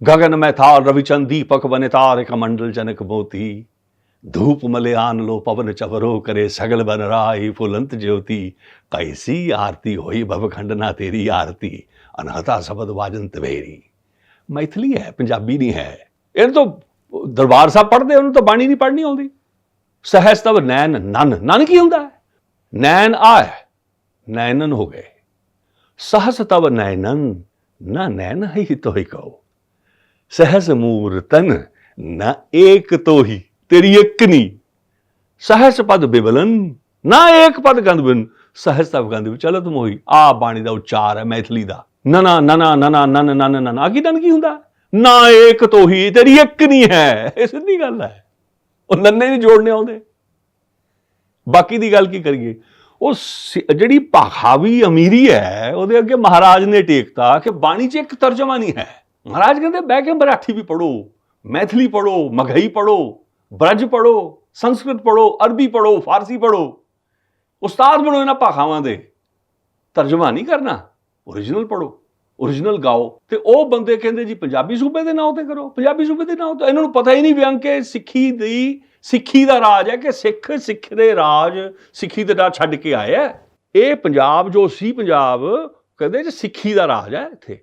गगन में था रविचंद दीपक बने तार कमंडल जनक मोती धूप मलयान लो पवन चवरो करे सगल बन राई फुलंत ज्योति कैसी आरती होई भवखंड ना तेरी आरती अनहता शब्द वाजन ਤਵੇਰੀ ਮੈਥਲੀ ਹੈ ਪੰਜਾਬੀ ਨਹੀਂ ਹੈ ਇਹ ਤਾਂ ਦਰਬਾਰ ਸਾਹਿਬ ਪੜ੍ਹਦੇ ਉਹਨੂੰ ਤਾਂ ਬਾਣੀ ਨਹੀਂ ਪੜ੍ਹਨੀ ਆਉਂਦੀ ਸਹਿਜ ਤਵ ਨੈਣ ਨਨ ਨਨ ਕੀ ਹੁੰਦਾ ਹੈ ਨੈਣ ਆ ਹੈ ਨੈਣਨ ਹੋ ਗਏ सहस तव नैनन न नैन ही तो ही ਸਹਿਜ ਮੂਰਤਨ ਨਾ ਏਕ ਤੋਹੀ, ਤੇਰੀ ਇੱਕ ਨਹੀਂ ਸਹਜ ਪਦ ਬਿਵਲਨ, ਨਾ ਏਕ ਪਦ ਗੰਦ ਬਿਨ ਸਹਿਜ ਤਬ ਗੰਦ ਵਿੱਚ ਚਲਤ ਮੋਹੀ, ਆ ਬਾਣੀ ਦਾ ਉਚਾਰ ਹੈ ਮੈਥਲੀ ਦਾ। ਨਾ ਨਾ ਨਾ ਨਾ ਨਾ ਨਾ ਨਾ ਨਾ ਨਾ ਕੀ ਦਨ ਕੀ ਹੁੰਦਾ? ਨਾ ਏਕ ਤੋਹੀ, ਤੇਰੀ ਇੱਕ ਨਹੀਂ ਹੈ। ਇਹ ਸਿੱਧੀ ਗੱਲ ਹੈ। ਉਹ ਨੰਨੇ ਨਹੀਂ ਜੋੜਨੇ ਆਉਂਦੇ। ਬਾਕੀ ਦੀ ਗੱਲ ਕੀ ਕਰੀਏ? ਉਹ ਜਿਹੜੀ ਭਾਖਾਵੀ ਅਮੀਰੀ ਹੈ, ਉਹਦੇ ਅੱਗੇ ਮਹਾਰਾਜ ਨੇ ਟੇਕਤਾ ਕਿ ਬਾਣੀ 'ਚ ਇੱਕ ਤਰਜਮਾ ਨਹੀਂ ਹੈ। ਮਹਾਰਾਜ ਕਹਿੰਦੇ ਬਹਿ ਕੇ ਮਰਾਠੀ ਵੀ ਪੜੋ ਮੈਥਲੀ ਪੜੋ ਮਗਹੀ ਪੜੋ ਬ੍ਰਜ ਪੜੋ ਸੰਸਕ੍ਰਿਤ ਪੜੋ ਅਰਬੀ ਪੜੋ ਫਾਰਸੀ ਪੜੋ ਉਸਤਾਦ ਬਣੋ ਇਹਨਾਂ ਭਾਖਾਵਾਂ ਦੇ। ਤਰਜਮਾ ਨਹੀਂ ਕਰਨਾ ਓਰੀਜਨਲ ਪੜੋ ਓਰੀਜਨਲ ਗਾਓ। ਤੇ ਉਹ ਬੰਦੇ ਕਹਿੰਦੇ ਜੀ, ਪੰਜਾਬੀ ਸੂਬੇ ਦੇ ਨਾਂ ਤੇ ਕਰੋ, ਪੰਜਾਬੀ ਸੂਬੇ ਦੇ ਨਾਂ ਤੇ। ਇਹਨਾਂ ਨੂੰ ਪਤਾ ਹੀ ਨਹੀਂ ਵਿਅੰਗ ਕਿ ਸਿੱਖੀ ਦੀ, ਸਿੱਖੀ ਦਾ ਰਾਜ ਹੈ ਕਿ ਸਿੱਖ ਸਿੱਖ ਦੇ ਰਾਜ, ਸਿੱਖੀ ਦੇ ਰਾਜ ਛੱਡ ਕੇ ਆਏ ਹੈ। ਇਹ ਪੰਜਾਬ ਜੋ ਸੀ ਪੰਜਾਬ, ਕਹਿੰਦੇ ਜੀ, ਸਿੱਖੀ ਦਾ ਰਾਜ ਹੈ ਇੱਥੇ।